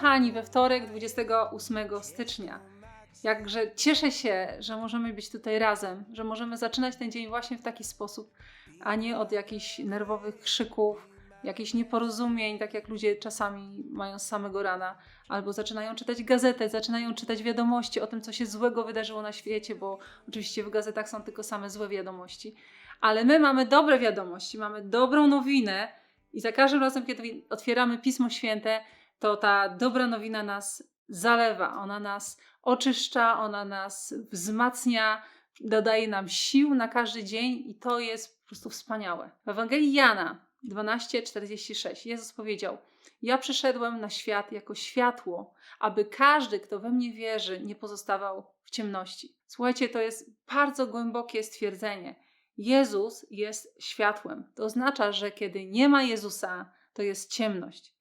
kochani, we wtorek 28 stycznia. Jakże cieszę się, że możemy być tutaj razem, że możemy zaczynać ten dzień właśnie w taki sposób, a nie od jakichś nerwowych krzyków, jakichś nieporozumień, tak jak ludzie czasami mają z samego rana, albo zaczynają czytać gazetę, zaczynają czytać wiadomości o tym, co się złego wydarzyło na świecie, bo oczywiście w gazetach są tylko same złe wiadomości. Ale my mamy dobre wiadomości, mamy dobrą nowinę i za każdym razem, kiedy otwieramy Pismo Święte, to ta dobra nowina nas zalewa, ona nas oczyszcza, ona nas wzmacnia, dodaje nam sił na każdy dzień i to jest po prostu wspaniałe. W Ewangelii Jana 12:46 Jezus powiedział: Ja przyszedłem na świat jako światło, aby każdy, kto we mnie wierzy, nie pozostawał w ciemności. Słuchajcie, to jest bardzo głębokie stwierdzenie. Jezus jest światłem. To oznacza, że kiedy nie ma Jezusa, to jest ciemność.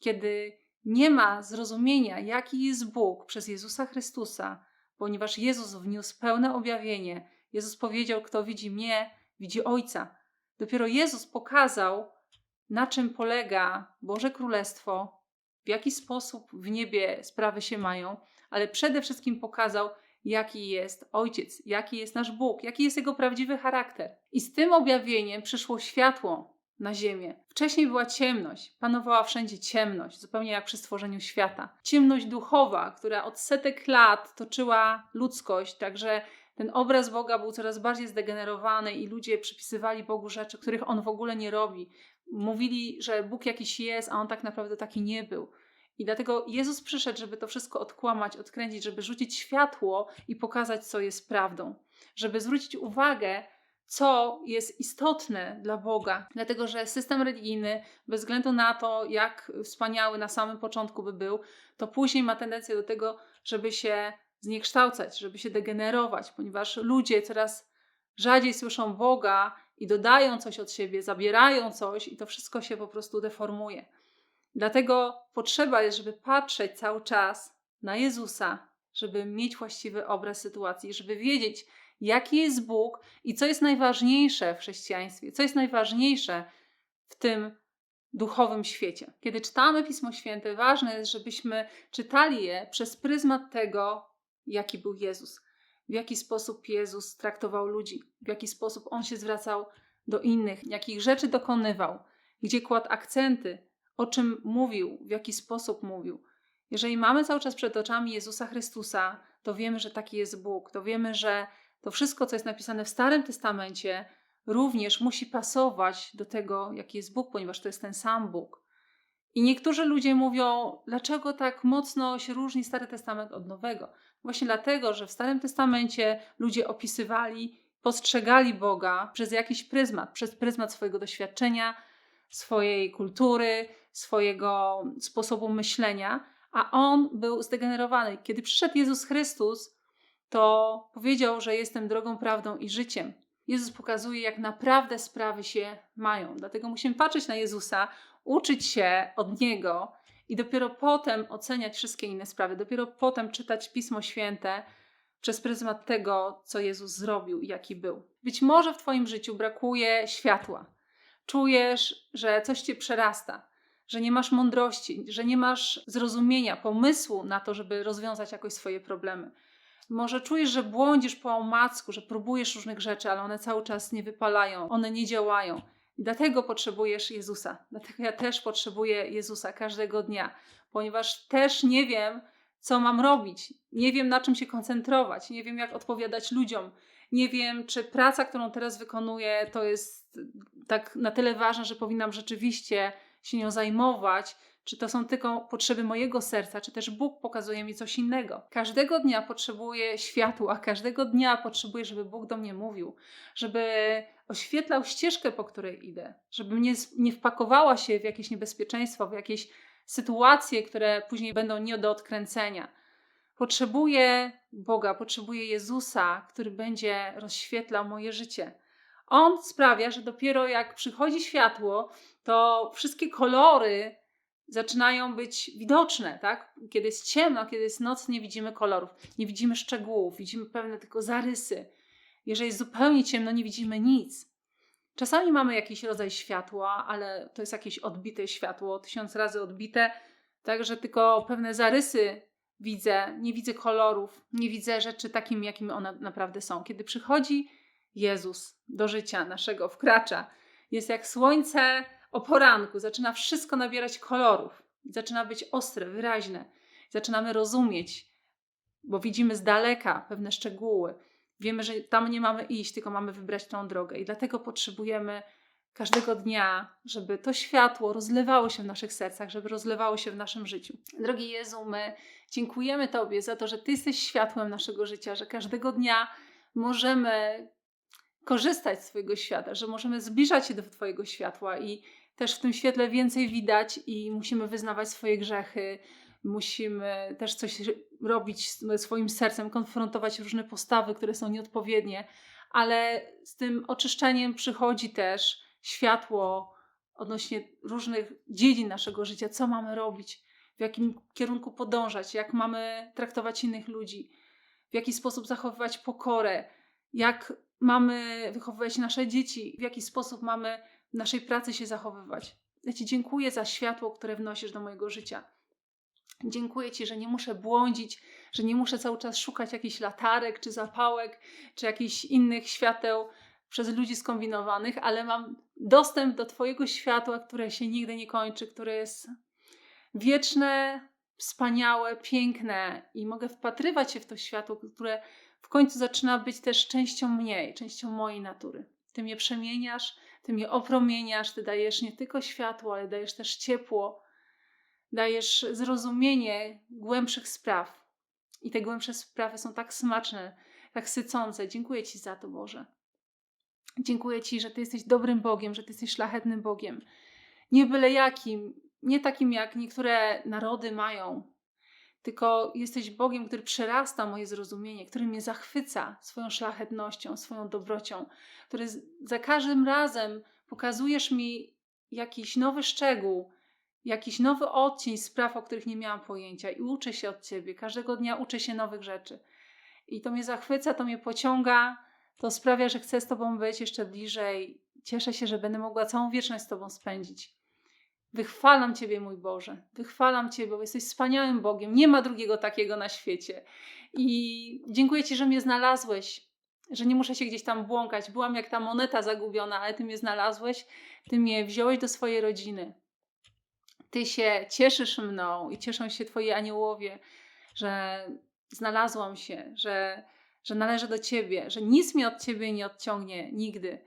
Kiedy nie ma zrozumienia, jaki jest Bóg przez Jezusa Chrystusa, ponieważ Jezus wniósł pełne objawienie. Jezus powiedział: Kto widzi mnie, widzi Ojca. Dopiero Jezus pokazał, na czym polega Boże Królestwo, w jaki sposób w niebie sprawy się mają, ale przede wszystkim pokazał, jaki jest Ojciec, jaki jest nasz Bóg, jaki jest Jego prawdziwy charakter. I z tym objawieniem przyszło światło na ziemię. Wcześniej była ciemność, panowała wszędzie ciemność, zupełnie jak przy stworzeniu świata. Ciemność duchowa, która od setek lat toczyła ludzkość, także ten obraz Boga był coraz bardziej zdegenerowany i ludzie przypisywali Bogu rzeczy, których on w ogóle nie robi. Mówili, że Bóg jakiś jest, a on tak naprawdę taki nie był. I dlatego Jezus przyszedł, żeby to wszystko odkłamać, odkręcić, żeby rzucić światło i pokazać, co jest prawdą. Żeby zwrócić uwagę, co jest istotne dla Boga. Dlatego, że system religijny, bez względu na to, jak wspaniały na samym początku by był, to później ma tendencję do tego, żeby się zniekształcać, żeby się degenerować, ponieważ ludzie coraz rzadziej słyszą Boga i dodają coś od siebie, zabierają coś i to wszystko się po prostu deformuje. Dlatego potrzeba jest, żeby patrzeć cały czas na Jezusa, żeby mieć właściwy obraz sytuacji, żeby wiedzieć, jaki jest Bóg i co jest najważniejsze w chrześcijaństwie, co jest najważniejsze w tym duchowym świecie. Kiedy czytamy Pismo Święte, ważne jest, żebyśmy czytali je przez pryzmat tego, jaki był Jezus, w jaki sposób Jezus traktował ludzi, w jaki sposób on się zwracał do innych, jakich rzeczy dokonywał, gdzie kładł akcenty, o czym mówił, w jaki sposób mówił. Jeżeli mamy cały czas przed oczami Jezusa Chrystusa, to wiemy, że taki jest Bóg, to wiemy, że to wszystko, co jest napisane w Starym Testamencie, również musi pasować do tego, jaki jest Bóg, ponieważ to jest ten sam Bóg. I niektórzy ludzie mówią, dlaczego tak mocno się różni Stary Testament od Nowego? Właśnie dlatego, że w Starym Testamencie ludzie opisywali, postrzegali Boga przez jakiś pryzmat, przez pryzmat swojego doświadczenia, swojej kultury, swojego sposobu myślenia, a on był zdegenerowany. Kiedy przyszedł Jezus Chrystus, to powiedział, że jestem drogą, prawdą i życiem. Jezus pokazuje, jak naprawdę sprawy się mają. Dlatego musimy patrzeć na Jezusa, uczyć się od Niego i dopiero potem oceniać wszystkie inne sprawy. Dopiero potem czytać Pismo Święte przez pryzmat tego, co Jezus zrobił i jaki był. Być może w Twoim życiu brakuje światła. Czujesz, że coś Cię przerasta, że nie masz mądrości, że nie masz zrozumienia, pomysłu na to, żeby rozwiązać jakoś swoje problemy. Może czujesz, że błądzisz po omacku, że próbujesz różnych rzeczy, ale one cały czas nie wypalają, one nie działają. I dlatego potrzebujesz Jezusa. Dlatego ja też potrzebuję Jezusa każdego dnia, ponieważ też nie wiem, co mam robić. Nie wiem, na czym się koncentrować. Nie wiem, jak odpowiadać ludziom. Nie wiem, czy praca, którą teraz wykonuję, to jest tak na tyle ważna, że powinnam rzeczywiście się nią zajmować, czy to są tylko potrzeby mojego serca, czy też Bóg pokazuje mi coś innego. Każdego dnia potrzebuję światła, każdego dnia potrzebuję, żeby Bóg do mnie mówił, żeby oświetlał ścieżkę, po której idę, żeby nie, nie wpakowała się w jakieś niebezpieczeństwo, w jakieś sytuacje, które później będą nie do odkręcenia. Potrzebuję Boga, potrzebuję Jezusa, który będzie rozświetlał moje życie. On sprawia, że dopiero jak przychodzi światło, to wszystkie kolory zaczynają być widoczne, tak? Kiedy jest ciemno, kiedy jest noc, nie widzimy kolorów, nie widzimy szczegółów, widzimy pewne tylko zarysy. Jeżeli jest zupełnie ciemno, nie widzimy nic. Czasami mamy jakiś rodzaj światła, ale to jest jakieś odbite światło, tysiąc razy odbite, Także tylko pewne zarysy widzę, nie widzę kolorów, nie widzę rzeczy takimi, jakimi one naprawdę są. Kiedy przychodzi Jezus do życia naszego, wkracza, jest jak słońce o poranku, zaczyna wszystko nabierać kolorów, zaczyna być ostre, wyraźne, zaczynamy rozumieć, bo widzimy z daleka pewne szczegóły. Wiemy, że tam nie mamy iść, tylko mamy wybrać tą drogę, i dlatego potrzebujemy każdego dnia, żeby to światło rozlewało się w naszych sercach, żeby rozlewało się w naszym życiu. Drogi Jezu, my dziękujemy Tobie za to, że Ty jesteś światłem naszego życia, że każdego dnia możemy korzystać z Twojego światła, że możemy zbliżać się do Twojego światła i też w tym świetle więcej widać i musimy wyznawać swoje grzechy, musimy też coś robić z swoim sercem, konfrontować różne postawy, które są nieodpowiednie, ale z tym oczyszczeniem przychodzi też światło odnośnie różnych dziedzin naszego życia, co mamy robić, w jakim kierunku podążać, jak mamy traktować innych ludzi, w jaki sposób zachowywać pokorę, jak mamy wychowywać nasze dzieci, w jaki sposób mamy naszej pracy się zachowywać. Ja Ci dziękuję za światło, które wnosisz do mojego życia. Dziękuję Ci, że nie muszę błądzić, że nie muszę cały czas szukać jakichś latarek, czy zapałek, czy jakichś innych świateł przez ludzi skombinowanych, ale mam dostęp do Twojego światła, które się nigdy nie kończy, które jest wieczne, wspaniałe, piękne i mogę wpatrywać się w to światło, które w końcu zaczyna być też częścią mnie, częścią mojej natury. Ty mnie przemieniasz, Ty mnie opromieniasz, Ty dajesz nie tylko światło, ale dajesz też ciepło, dajesz zrozumienie głębszych spraw. I te głębsze sprawy są tak smaczne, tak sycące. Dziękuję Ci za to, Boże. Dziękuję Ci, że Ty jesteś dobrym Bogiem, że Ty jesteś szlachetnym Bogiem. Nie byle jakim, nie takim jak niektóre narody mają, tylko jesteś Bogiem, który przerasta moje zrozumienie, który mnie zachwyca swoją szlachetnością, swoją dobrocią, który za każdym razem pokazujesz mi jakiś nowy szczegół, jakiś nowy odcień spraw, o których nie miałam pojęcia i uczę się od Ciebie. Każdego dnia uczę się nowych rzeczy. I to mnie zachwyca, to mnie pociąga, to sprawia, że chcę z Tobą być jeszcze bliżej. Cieszę się, że będę mogła całą wieczność z Tobą spędzić. Wychwalam Ciebie, mój Boże. Wychwalam Ciebie, bo jesteś wspaniałym Bogiem. Nie ma drugiego takiego na świecie. I dziękuję Ci, że mnie znalazłeś, że nie muszę się gdzieś tam błąkać. Byłam jak ta moneta zagubiona, ale Ty mnie znalazłeś, Ty mnie wziąłeś do swojej rodziny. Ty się cieszysz mną i cieszą się Twoi aniołowie, że znalazłam się, że, że należę do Ciebie, że nic mnie od Ciebie nie odciągnie nigdy,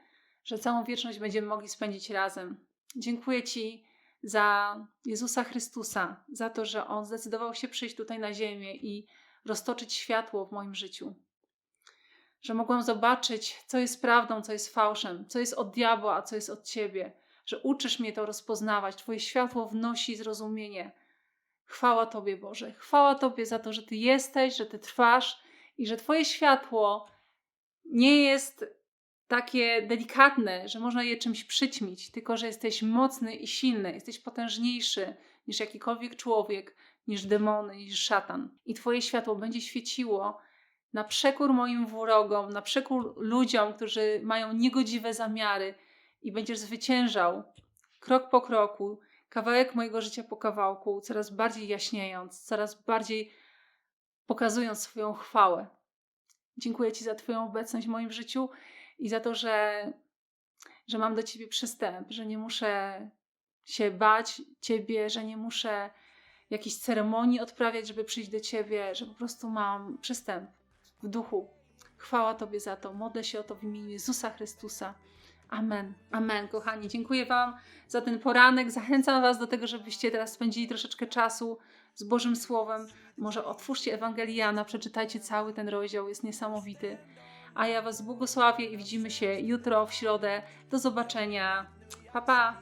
że całą wieczność będziemy mogli spędzić razem. Dziękuję Ci za Jezusa Chrystusa, za to, że On zdecydował się przyjść tutaj na ziemię i roztoczyć światło w moim życiu. Że mogłam zobaczyć, co jest prawdą, co jest fałszem, co jest od diabła, a co jest od Ciebie. Że uczysz mnie to rozpoznawać. Twoje światło wnosi zrozumienie. Chwała Tobie, Boże. Chwała Tobie za to, że Ty jesteś, że Ty trwasz i że Twoje światło nie jest takie delikatne, że można je czymś przyćmić, tylko że jesteś mocny i silny, jesteś potężniejszy niż jakikolwiek człowiek, niż demony, niż szatan. I Twoje światło będzie świeciło na przekór moim wrogom, na przekór ludziom, którzy mają niegodziwe zamiary i będziesz zwyciężał krok po kroku, kawałek mojego życia po kawałku, coraz bardziej jaśniejąc, coraz bardziej pokazując swoją chwałę. Dziękuję Ci za Twoją obecność w moim życiu i za to, że, że mam do Ciebie przystęp, że nie muszę się bać Ciebie, że nie muszę jakiejś ceremonii odprawiać, żeby przyjść do Ciebie, że po prostu mam przystęp w duchu. Chwała Tobie za to. Modlę się o to w imieniu Jezusa Chrystusa. Amen. Amen, kochani. Dziękuję Wam za ten poranek. Zachęcam Was do tego, żebyście teraz spędzili troszeczkę czasu z Bożym Słowem. Może otwórzcie Ewangeliana, przeczytajcie cały ten rozdział, jest niesamowity. A ja Was błogosławię i widzimy się jutro w środę. Do zobaczenia. Pa, pa.